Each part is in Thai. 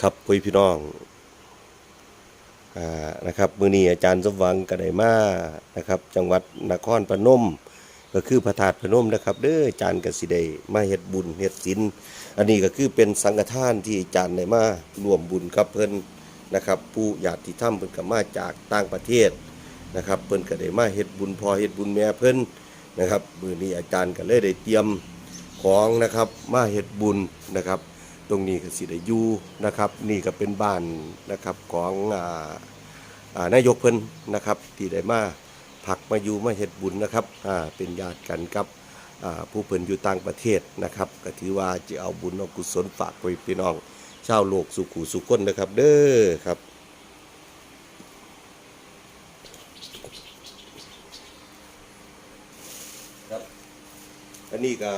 ครับพุยพี่น้องอ่านะครับมือนี้อาจารย์สมหวังก็ไดมานะครับ จังหวัดนครพนม ก็คือพระธาตุพนมนะครับ เด้ออาจารย์กสิได้มาเฮ็ดบุญเฮ็ดศีลอันนี้ก็คือเป็นสังฆทานที่อาจารย์ได้มาร่วมบุญกับเพิ่นนะครับ ผู้ญาติธรรมเพิ่นก็มาจากต่างประเทศนะครับ เพิ่นก็ได้มาเฮ็ดบุญพอเฮ็ดบุญแม่เพิ่นนะครับมือนี้อาจารย์ก็เลยได้เตรียมของนะครับมาเฮ็ดบุญนะครับ ตรงนี้ก็สิได้อยู่นะครับ นี่ก็เป็นบ้านนะครับของอ่าอ่านายกเพิ่นนะครับ ที่ได้มาพักมาอยู่มาเฮ็ดบุญนะครับอ่าเป็นญาติกันกับอ่าผู้เพิ่นอยู่ต่างประเทศนะครับ ก็ถือว่าจะเอาบุญเอากุศลฝากไปพี่น้องชาวโลกสุขุสุขคนนะครับ เด้อครับครับ อันนี้ก็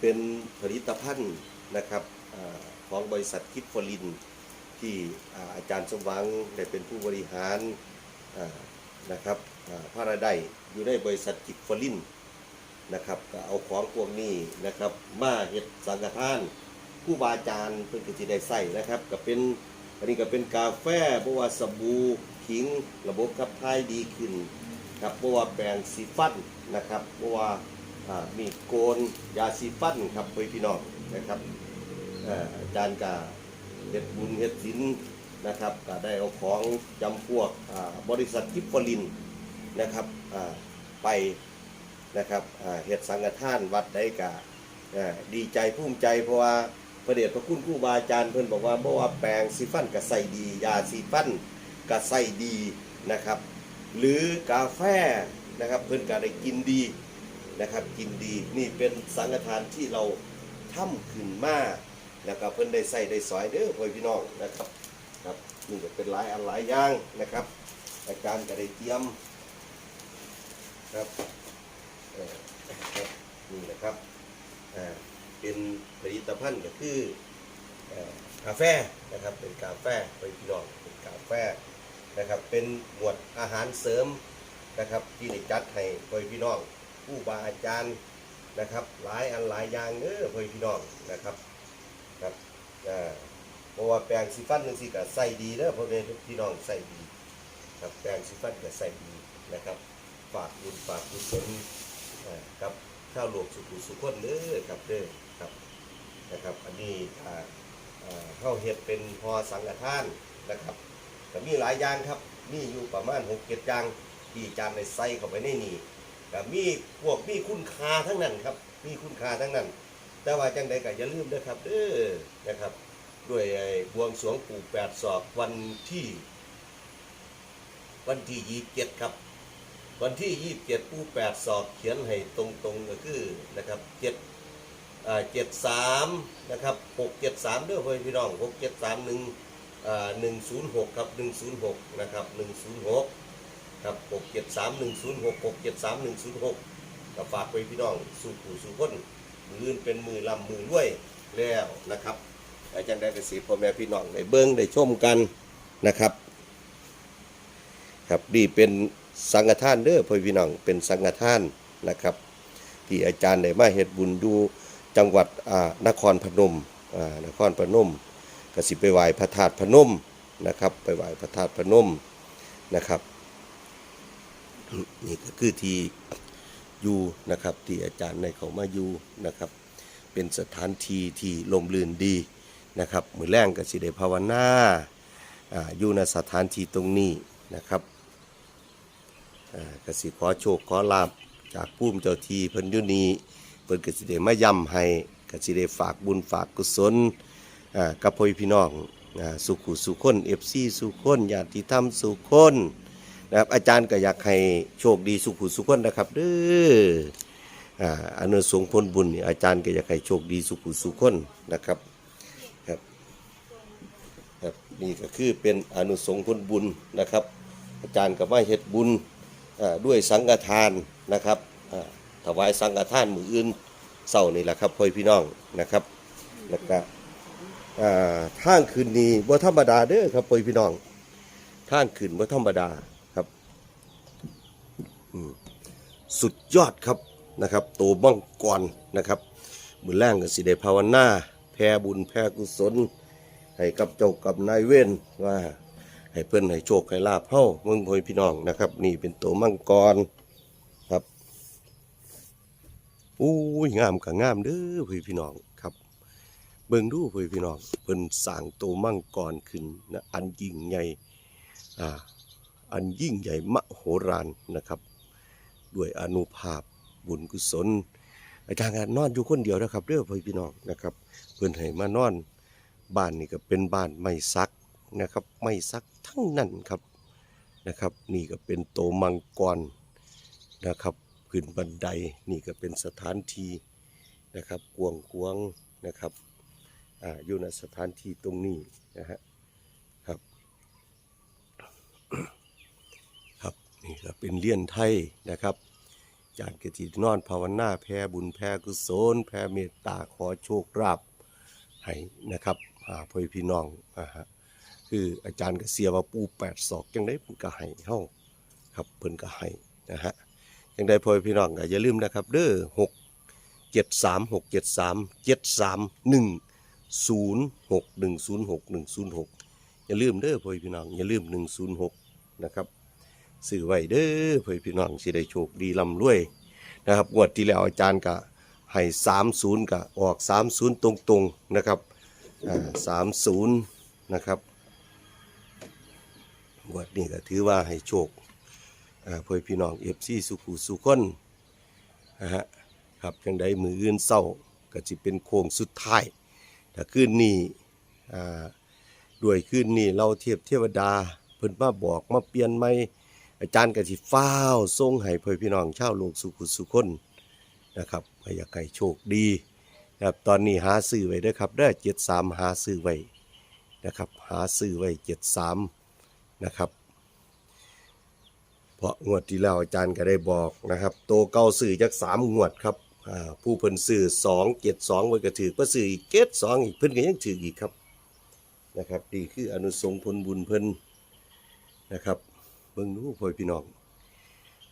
เป็นผลิตภัณฑ์นะครับ ของบริษัทคิดฟอริน ที่อาอาจารย์สมหวังได้เป็นผู้บริหารนะครับอ่าพระระไดอยู่ในบริษัทคิดฟอรินนะครับก็เอาของพวกนี้นะครับ มาเฮ็ดสังฆทาน ผู้บาอาจารย์เพิ่อนก็สิได้ใส่นะครับ ก็เป็นอันนี้ก็เป็นกาแฟเพราะว่าสบู่ขิงระบบขับถ่ายดีขึ้นครับเพราะว่าแปรงสีฟันนะครับเพราะว่ามีโกนยาสีฟันครับเพื่อนพี่น้องนะครับ อาจารย์กาเฮ็ดบุญเฮ็ดศิลนะครับก็ได้เอาของจำพวกบริษัทกิฟฟลินนะครับไปนะครับเฮ็ดสังฆทานวัดได้กาดีใจภูมิใจเพราะว่าพระเดชพระคุณครูบาอาจารย์เพิ่นบอกว่าเพราะว่าแปรงสีฟันก็ใส่ดี ยาสีฟันก็ใส่ดีนะครับ หรือกาแฟนะครับเพื่อนก็ได้กินดีนะครับกินดีนี่เป็นสังฆทานที่เราทำขึ้นมา แล้วก็เพื่นได้ใส่ได้สอยเด้อพ่อพี่น้องนะครับครับนี่ก็เป็นหลายอันหลายอย่างนะครับอาจารย์ก็ได้เตรียมครับนี่นะครับอ่าเป็นผลิตภัณฑ์ก็คือกาแฟนะครับเป็นกาแฟพ่อพี่น้องเป็นกาแฟนะครับเป็นหมวดอาหารเสริมนะครับที่ได้จัดให้พ่อพี่น้องผู้บาอาจารย์นะครับ หลายอันหลายอย่างเด้อพ่อพี่น้องนะครับ อ่าเพราะว่าแปรงสีฟันนึงสิก็ใส่ดีเด้อพ่อแม่พี่น้องใส่ดีครับแปรงสีฟันก็ใส่ดีนะครับ ฝากบุญฝากกุศลอ่ากับชาวโลวกสุขุสุขคนเด้อครับเด้อครับนะครับ อันนี้ข้าวเฮ็ดเป็นพอสังฆทานนะครับก็มีหลายอย่างครับมีอยู่ประมาณหกเจ็ดอย่างที่จารย์ได้ใส่เข้าไปในนี่ก็มีพวกมีคุณค่าทั้งนั้นครับ มีคุณค่าทั้งนั้น แต่ว่าจังใดก็อย่าลืมนะครับเด้อนะครับ ด้วยบวงสรวงปู่แปดศอกวันที่ วันที่ยี่สิบเจ็ดครับ วันที่ยี่สิบเจ็ดปู่แปดศอกเขียนให้ตรงๆก็คือนะครับเจ็ดเจ็ดสามนะครับหกเจ็ดสามเด้อเพื่อนพี่น้องหกเจ็ดสามหนึ่งหนึ่งศูนย์หกครับหนึ่งศูนย์หกนะครับหนึ่งศูนย์หกครับหกเจ็ดสามหนึ่งศูนย์หกหกเจ็ดสามหนึ่งศูนย์หกก็ฝากไปพี่น้องสู่ผู้สู่คน มืออื่นเป็นมือลำมือรวยแล้วนะครับอาจารย์ได้กระสีพ่อแม่พี่น้องได้เบิ้งได้ชมกันนะครับ ครับนี่เป็นสังฆทานเด้อพ่อพี่น้องเป็นสังฆทานนะครับ ที่อาจารย์ได้มาเฮ็ดบุญดูจังหวัดอ่านครพนมอ่านครพนมกสิไปไหว้พระธาตุพนมนะครับ ไปไหว้พระธาตุพนมนะครับ นี่ก็คือที่ ยูนะครับที่อาจารย์ในเขามาอยู่นะครับ เป็นสถานที่ที่ลมลื่นดีนะครับมือแรงก็สิได้ภาวนาอ่าอยู่ในสถานที่ตรงนี้นะครับอ่ากสิขอโชคขอลาบจากผู้มเจ้าทีเพิ่นอยู่นี้เพิ่นก็สิได้มาย้ำให้กสิได้ฝากบุญฝากกุศลอ่ากับพ่อพี่น้องอ่าสุขุสุขคนเอฟซีสุขคนญาติธรรมสุขคน นะครับอาจารย์ก็อยากให้โชคดีสุขุสุขคนนะครับเด้ออ่าอนุสงผลบุญนี่อาจารย์ก็อยากให้โชคดีสุขุสุขคนนะครับครับครับนี่ก็คือเป็นอนุสงผลบุญนะครับ อาจารย์ก็มาเฮ็ดบุญด้วยสังฆทานนะครับถวายสังฆทานมืออื่นเศร้านี่แหละครับพ่อพี่น้องนะครับแล้วก็อ่าทางคืนนี้บ่ธรรมดาเด้อครับพ่อพี่น้องทางคืนบ่ธรรมดาครับอืม สุดยอดครับนะครับโตบังกรนะครับมือแรงก็สิได้ภาวนาแผ่บุญแผ่กุศล ให้กับเจ้ากับนายเวรว่าให้เพิ่อนให้โชคให้ลาภเฮาเมืองพ่อพี่น้องนะครับ นี่เป็นตัวมังกรครับอู้ยงามก็งามเด้อพ่อพี่น้องครับ เบิ่งดูพ่อพี่น้องเพิ่นสร้างตัวมังกรขึ้นนะอันยิ่งใหญ่อ่าอันยิ่งใหญ่มโหฬารนะครับ ด้วยอนุภาพบุญกุศล อาจารย์ก็นอนอยู่คนเดียวนะครับเด้อพ่อพี่น้องนะครับ เพิ่อนให้มานอนบ้านนี่ก็เป็นบ้านไม้ซักนะครับไม้ซักทั้งนั้นครับนะครับ นี่ก็เป็นโตมังกรนะครับขึ้นบันไดนี่ก็เป็นสถานที่นะครับกวงกวงนะครับอ่าอยู่ในสถานที่ตรงนี้นะฮะครับ ครับ นี่ก็เป็นเลี่ยนไทยนะครับจารย์กตินอนภาวนาแผ่บุญแผ่กุศลแผ่เมตตาขอโชคลาภให้นะครับอ่าพ่อพี่น้องอ่าฮะคืออาจารย์ก็เสียว่าปูแปดศอกจังได้เพิ่นก็ให้เฮาครับเพิ่นก็ให้นะฮะจังได้พ่อพี่น้องก็อย่าลืมนะครับเด้อหกเจ็ดสามหกเจ็ดสามเจ็ดสามหนึ่งศูนย์หกหนึ่งศูนย์หกหนึ่งศูนย์หกอย่าลืมเด้อพ่อพี่น้องอย่าลืมหนึ่งศูนย์หกนะครับ ซื้อไว้เด้อเพื่อพี่น้องสิได้โชคดีร่ำรวยนะครับงวดที่แล้วอาจารย์ก็ให้สามศูนย์ก็ออกสามศูนย์ตรงๆนะครับสามศูนย์นะครับงวดนี้ก็ถือว่าให้โชคเพื่อพี่น้องเอฟซีสุขุสุขคนนะฮะครับจังใดมืออื่นเศร้าก็จะเป็นโค้งสุดท้ายถ้าคืนนี้อ่าด้วยคืนนี้เราเทียบเทวดาเพิ่นมาบอกมาเปลี่ยนใหม่ อาจารย์กสิฟ้าวส่งให้พ่อพี่น้องชาวโลกสุขุสุขคนนะครับให้อยากให้โชคดีนะครับตอนนี้หาซื้อไว้ด้อครับได้เจ็ดสามหาซื้อไว้นะครับหาซื้อไว้เจ็ดสามนะครับเพราะงวดที่แล้วอาจารย์ก็ได้บอกนะครับโตเก้าซื้อจากสามงวดครับผู้เพิ่นซื้อสองเจ็ดสองไว้ก็ถือก็ซื้ออีกเจ็ดสองอีกเพิ่นก็ยังถืออีกครับนะครับนี่คืออนุสงผลบุญเพิ่นนะครับ เบิ่งดูพ่อพี่น้อง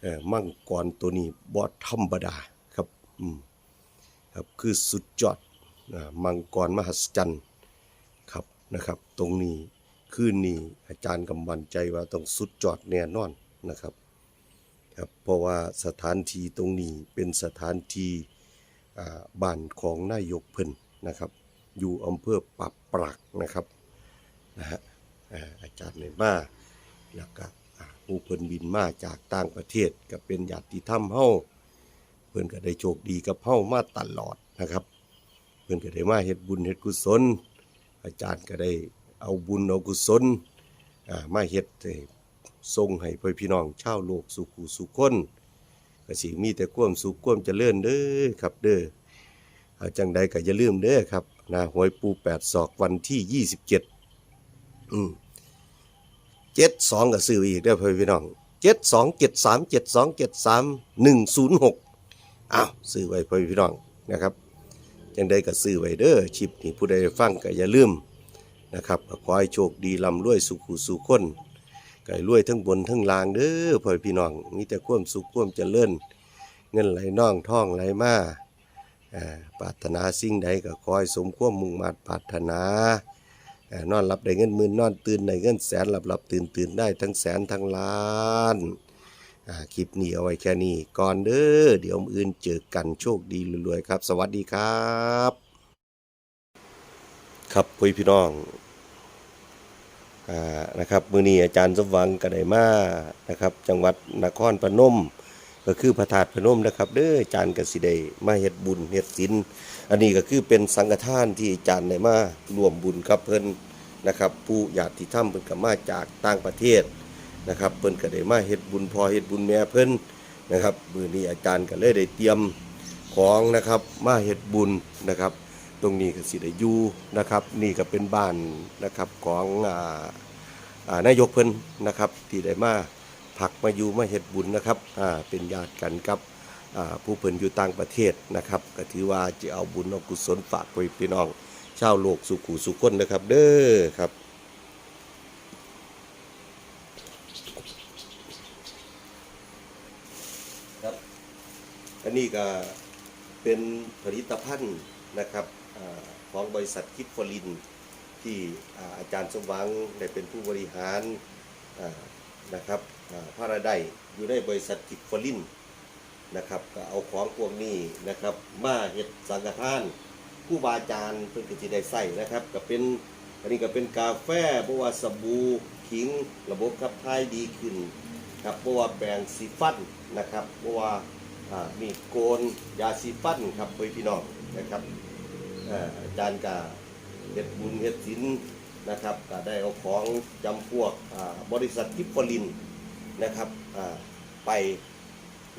เออมังกรตัวนี้บ่ธรรมดาครับอืมครับคือสุดยอดมังกรมหัศจรรย์ครับนะครับ ตรงนี้คืนนี้อาจารย์กำมั่นใจว่าต้องสุดยอดแน่นอนนะครับครับเพราะว่าสถานที่ตรงนี้เป็นสถานที่บ้านของนายกเพิ่นนะครับ อยู่อำเภอปับปรักนะครับนะฮะอาจารย์ในมาแล้วก็ ผู้เพิ่นบินมาจากต่างประเทศก็เป็นญาติธรรมเฮาเพิ่นก็ได้โชคดีกับเฮามาตลอดนะครับ เพิ่นก็ได้มาเฮ็ดบุญเฮ็ดกุศล อาจารย์ก็ได้เอาบุญเอากุศลอ่ามาเฮ็ดให้ส่งให้พ่อพี่น้องชาวโลกสุขุสุขคนก็สิมีแต่ความสุขความเจริญเด้อครับเด้อเอาจังใดก็อย่าลืมเด้อครับนะหวยปู8ศอกวันที่27อืม เจ็ดสองก็ซื้ออีกเด้อพ่อพี่น้องเจ็ดสองเจ็ดสามเจ็ดสองเจ็ดสามหนึ่งศูนย์หกอ้าวซื้อไว้พ่อพี่น้องนะครับจังใดก็ซื้อไว้เด้อชิปนี่ผู้ใดฟังก็อย่าลืมนะครับขอให้โชคดีลำรวยสุขุสุขคนไก็ให้รวยทั้งบนทั้งล่างเด้อพ่อพี่น้องมีแต่ความสุขความเจริญเงินไหลน่องท่องไหลมาอ่าปรารถนาสิ่งใดก็ขอให้สมความมุ่งมั่ปรารถนา นอนหลับได้เงินหมื่นนอนตื่นได้เงินแสนหลับหลับตื่นตื่นได้ทั้งแสนทั้งล้านคลิปนี้เอาไว้แค่นี้ก่อนเด้อเดี๋ยวมืออื่นเจอกันโชคดีรวยๆครับ สวัสดีครับ ครับพี่พี่น้องอนะครับมือนี้อาจารย์สมหวังก็ได้มานะครับ จังหวัดนครพนม ก็คือพระธาตุพนมนะครับเด้อจารย์ก็สิได้มาเฮ็ดบุญเฮ็ดศีลอันนี้ก็คือเป็นสังฆทานที่อาจารย์ได้มาร่วมบุญกับเพิ่นนะครับ ผู้ญาติธรรมเพิ่นก็มาจากต่างประเทศนะครับเพิ่นก็ได้มาเฮ็ดบุญพอเฮ็ดบุญแม่เพิ่นนะครับมื้อนี้อาจารย์ก็เลยได้เตรียมของนะครับมาเฮ็ดบุญนะครับ ตรงนี้ก็สิได้อยู่นะครับ นี่ก็เป็นบ้านนะครับของอ่าอ่านายกเพิ่นนะครับที่ได้มา ผักมาอยู่มาเฮ็ดบุญนะครับอ่าเป็นญาติกันกับอ่าผู้เพิ่นอยู่ต่างประเทศนะครับก็ถือว่าจะเอาบุญเอากุศลฝากไปพี่น้องชาวโลกสุขุสุขคนนะครับ เด้อครับครับ อันนี้ก็เป็นผลิตภัณฑ์นะครับอของบริษัทคิดฟอริน ที่อาจารย์สมหวังได้เป็นผู้บริหารนะครับ อ่าพระระไดอยู่ในบริษัทกิจฟลินนะครับ ก็เอาของพวกนี้นะครับ มาเฮ็ดสังฆทานผู้บาอาจารย์เพิ่นก็สิได้ใส่นะครับ ก็เป็นอันนี้ก็เป็นกาแฟบ่ว่าสบู่ขิงระบบขับถ่ายดีขึ้นครับบ่ว่าแปรงสีฟันนะครับบ่ว่าอ่ามีโกนยาสีฟันครับเพื่อพี่น้องนะครับอ่าจารย์ก็เฮ็ดบุญเฮ็ดศีลนะครับก็ได้เอาของจำพวกบริษัทกิฟฟลิน นะครับไป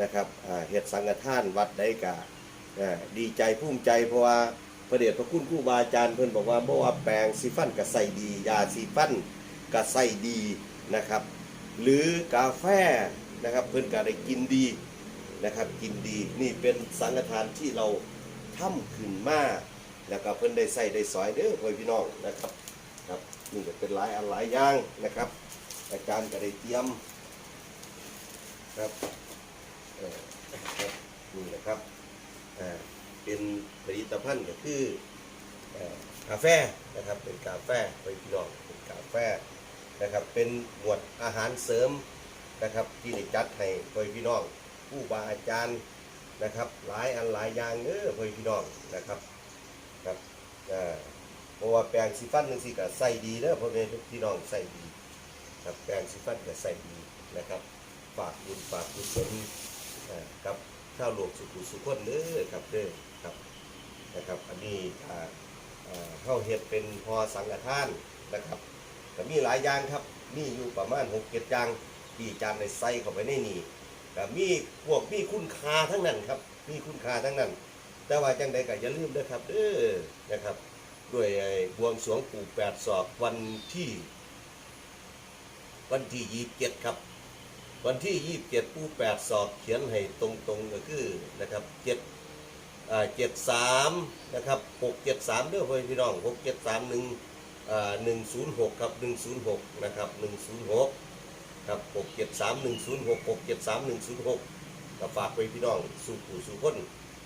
นะครับเฮ็ดสังฆทานวัดได้กาดีใจภูมิใจเพราะว่าพระเดชพระคุณครูบาอาจารย์เพิ่นบอกว่าบ่ว่าแปรงสีฟันก็ใส่ดี ยาสีฟันก็ใส่ดีนะครับ หรือกาแฟนะครับเพิ่นก็ได้กินดีนะครับกินดีนี่เป็นสังฆทานที่เราทำขึ้นมาแล้วก็เพิ่นได้ใส่ได้สอยเด้อพ่อพี่น้องนะครับครับนี่ก็เป็นหลายอันหลายอย่างนะครับ อาจารย์ก็ได้เตรียม ครับเอ่อครับนี่นะครับอ่าเป็นผลิตภัณฑ์ก็คือเอ่อกาแฟนะครับ เป็นกาแฟพ่อพี่น้องเป็นกาแฟนะครับเป็นหมวดอาหารเสริมนะครับที่ได้จัดให้พ่อพี่น้อง ผู้บาอาจารย์นะครับ หลายอันหลายอย่างเด้อพ่อพี่น้องนะครับครับอ่าเพราะว่าแปรงสีฟันนึงสิก็ใส่ดีเด้อพ่อแม่พี่น้องใส่ดีครับแปรงสีฟันก็ใส่ดีนะครับ ฝากบุญฝากกุศลกับข้าวหลวงสุขุสุขนเด้อครับเด้อครับนะครับ อันนี้ข้าวเห็ดเป็นพอสังฆทานนะครับก็มีหลายอย่างครับมีอยู่ประมาณหกเจ็ดอย่างที่จารย์ได้เข้าไปในนี่ก็มีพวกมีคุณค่าทั้งนั้นครับ มีคุณค่าทั้งนั้น แต่ว่าจังใดก็อย่าลืมนะครับเด้อนะครับด้วยบวงสรวงปู่แปดศอกวันที่ วันที่ยี่เจ็ดครับ วันที่ยี่สิบเจ็ดปูแปดศอกเขียนให้ตรงๆก็คือนะครับเจ็ดอ่าเจ็ดสามนะครับหกเจ็ดสามเด้อพี่น้องหกเจ็ดสามหนึ่งอ่าหนึ่งศูนย์หกครับหนึ่งศูนย์หกนะครับหนึ่งศูนย์หกครับหกเจ็ดสามหนึ่งศูนย์หกหกเจ็ดสามหนึ่งศูนย์หกก็ฝากไว้พี่น้องสู่ผู้สู่คน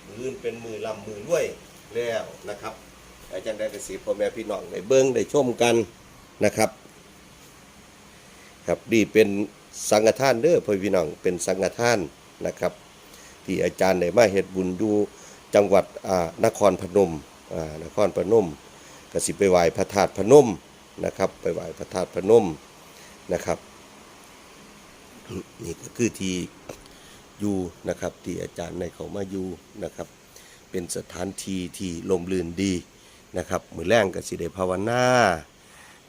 มือเป็นมือลำมือด้วยแล้วนะครับอาจารย์ได้กระสีพ่อแม่พี่น้องได้เบิ้งได้ชมกันนะครับ ครับนี่เป็น สังฆทานเด้อพ่อพี่น้องเป็นสังฆทานนะครับ ที่อาจารย์ได้มาเฮ็ดบุญดูจังหวัดอ่านครพนมอ่านครพนมก็สิไปไหว้พระธาตุพนมนะครับไปไหว้พระธาตุพนมนะครับนี่ก็คือที่อยู่นะครับที่อาจารย์ในเขามาอยู่นะครับ เป็นสถานที่ที่ลมลื่นดีนะครับมือแรงก็สิได้ภาวนา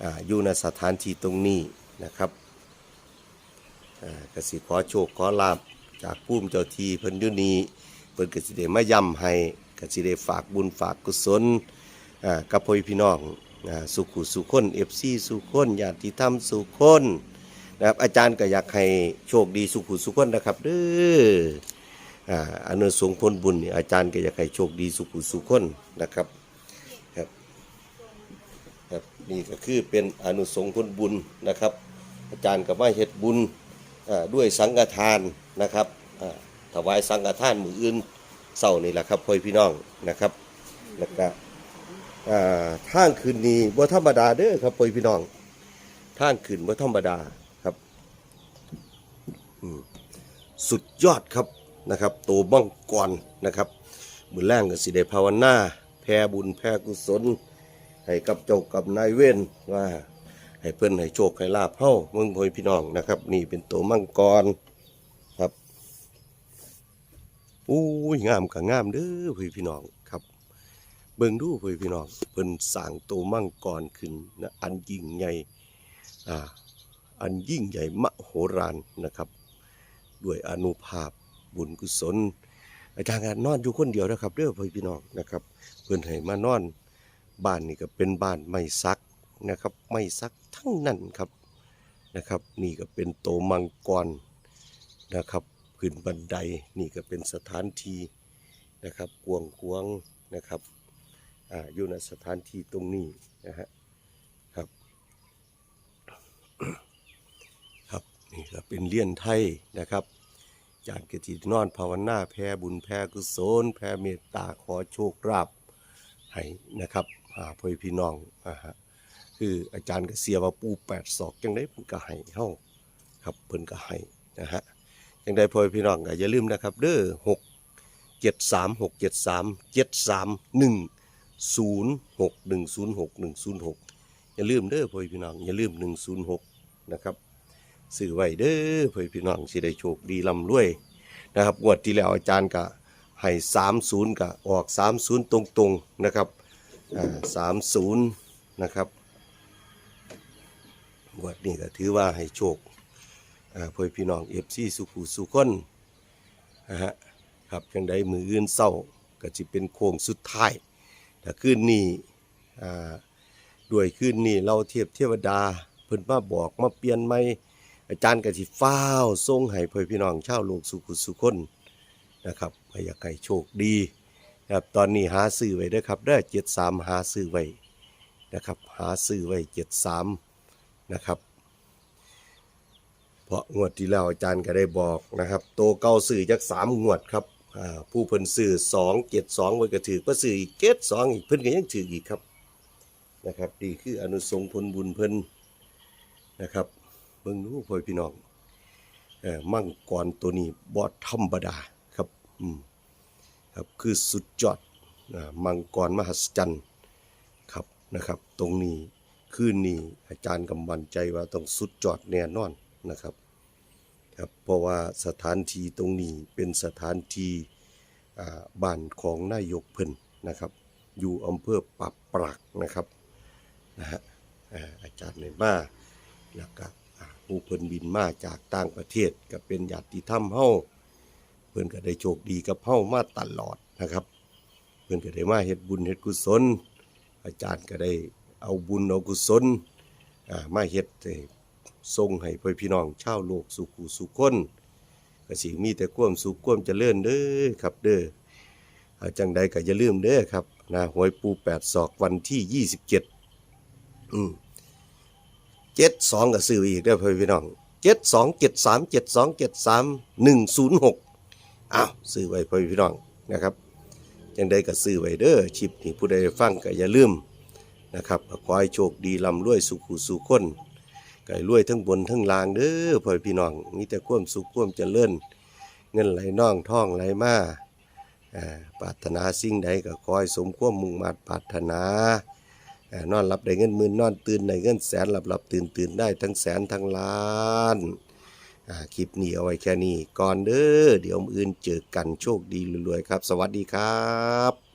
อ่าอยู่ในสถานที่ตรงนี้นะครับ กสิขอโชคขอลาบจากผู้มเจ้าทีเพิ่นอยู่นี้เพิ่นกสิได้มาย้ำให้กสิได้ฝากบุญฝากกุศลกับพ่อพี่น้องสุขุสุขคน FC สุขคนญาติธรรมสุขคนนะครับอาจารย์ก็อยากให้โชคดีสุขุสุขคนนะครับเด้ออ่านุสงส์ผลบุญอาจารย์ก็อยากให้โชคดีสุขุสุขคนนะครับครับครับนี่ก็คือเป็นอนุสงส์ผลบุญนะครับ อาจารย์ก็มาเฮ็ดบุญ ด้วยสังฆทานนะครับถวายสังฆทานมืออื่นเศร้านี่แหละครับพ่อพี่น้องนะครับแล้วก็อ่าทางคืนนี้บ่ธรรมดาเด้อครับพ่อพี่น้องทางขึ้นว่ธรรมดาครับสุดยอดครับนะครับโตบังกรนนะครับมือแรงก็สิได้ภาวนาแผ่บุญแผ่กุศลให้กับเจ้ากับนายเว้นว่า ให้เพิ่นให้โชคให้ลาภเฮ้าเมืองพอยพี่น้องนะครับ นี่เป็นตัวมังกรครับอู้ยงามกับงามเด้อพ่อพี่น้องครับ เบิ่งดูพ่อพี่น้องเพิ่นสร้างตัวมังกรขึ้นนะอันยิ่งใหญ่อ่าอันยิ่งใหญ่มโหฬารนะครับ ด้วยอนุภาพบุญกุศลอาจารย์นอนอยู่คนเดียวนะครับเด้อพ่อพี่น้องนะครับ เพื่อนให้มานอนบ้านนี่ก็เป็นบ้านไม่ซักนะครับไม่ซัก ทั้งนั้นครับนะครับ นี่ก็เป็นโตมังกรนะครับขึ้นบันไดนี่ก็เป็นสถานที่นะครับกวงกวงนะครับอ่าอยู่ในสถานที่ตรงนี้นะฮะครับครับนี่ก็เป็นเลี่ยนไทยนะครับจารย์กตินอนภาวนาแผ่บุญแผ่กุศลแผ่เมตตาขอโชคลาภให้นะครับหาพ่อพี่น้องอ่าฮะ คืออาจารย์ก็เสียว่าปูแปดศอกจังได้เพิ่นก็ให้เฮาครับเพิ่นก็ให้นะฮะจังได้พ่อพี่น้องก็อย่าลืมนะครับ เด้อหกเจ็ดสามหกเจ็ดสามเจ็ดสามหนึ่งศูนย์หกหนึ่งศูนย์หกหนึ่งศูนย์หกอย่าลืมเด้อพ่อพี่น้องอย่าลืมหนึ่งศูนย์หกนะครับซื้อไว้เด้อพ่อพี่น้องสิได้โชคดีร่ำรวยนะครับงวดที่แล้วอาจารย์ก็ให้สามศูนย์ก็ออกสามศูนย์ตรงๆนะครับอ่าสามศูนย์นะครับ งวดนี้ก็ถือว่าให้โชคอ่าพ่อพี่น้องเอฟซีสุขุสุคนนะฮะครับจังใดมืออื่นเศร้าก็จะเป็นโค้งสุดท้ายถ้าคืนนี้ด้วยคืนนี้เราเทียบเทวดาเพิ่นมาบอกมาเปลี่ยนใหม่อาจารย์ก็สิฟ้าวส่งให้พ่อพี่น้องชาวโลกสุขุสุคนนะครับให้อยากให้โชคดีนะครับตอนนี้หาซื้อไว้เด้อครับเด้อ73หาซื้อไว้นะครับหาซื้อไว้73 นะครับ เพราะงวดที่แล้วอาจารย์ก็ได้บอกนะครับ โตเก้าสื่อจากสามงวดครับผู้เพิ่นสื่อสองเจ็ดสองไว้ก็ถือก็สื่ออีกเจ็ดสองอีกเพิ่นก็ยังถืออีกครับนะครับดีคืออนุสงผลบุญเพิ่นนะครับเบิ่งดูพ่อพี่น้องเอ่อมังกรตัวนี้บ่ธรรมดาครับอืมครับคือสุดยอดอมังกรมหัศจรรย์ครับนะครับ ตรงนี้ คืนนี้อาจารย์กำบันใจว่าต้องสุดจอดแน่นอนนะครับครับเพราะว่าสถานที่ตรงนี้เป็นสถานที่บ้านของนายกเพิ่นนะครับ อยู่อำเภอปับปรักนะครับนะฮะอาจารย์ในมาแล้วก็ผู้เพิ่นบินมาจากต่างประเทศก็เป็นญาติธรรมเฮาเพิ่นก็ได้โชคดีกับเฮามาตลอดนะครับ เพิ่นก็ได้มาเฮ็ดบุญเฮ็ดกุศล อาจารย์ก็ได้ เอาบุญเอากุศลมาเฮ็ดส่งให้พ่อพี่น้องชาวโลกสุขุสุขคนก็สิมีแต่ความสุขความเจริญเด้อครับเด้อจังใดก็อย่าลืมเด้อครับนะหวยปู8ศอกวันที่27อืม72ก็ซื้ออีกเด้พ่อพี่น้อง72 73 72 73 106อ้าวซื้อไว้พ่อพี่น้องนะครับจังใดก็ซื้อไว้เด้อชิปนี่ผู้ใดฟังก็อย่าลืม นะครับขอให้โชคดีร่ำรวยสุขุสุขคนไก็ให้รวยทั้งบนทั้งล่างเด้อพ่อพี่น้องมีแต่ความสุขความเจริญเงินไหลน่องท่องไหลมาปรารถนาสิ่งใดก็ขอให้สมควมมุ่งมั่นปรารถนานอนหลับได้เงินหมื่นนอนตื่นได้เงินแสนหลับหลับตื่นตื่นได้ทั้งแสนทั้งล้านคลิปนี้เอาไว้แค่นี้ก่อนเด้อเดี๋ยวมื้ออื่นเจอกันโชคดีรวยๆครับ สวัสดีครับ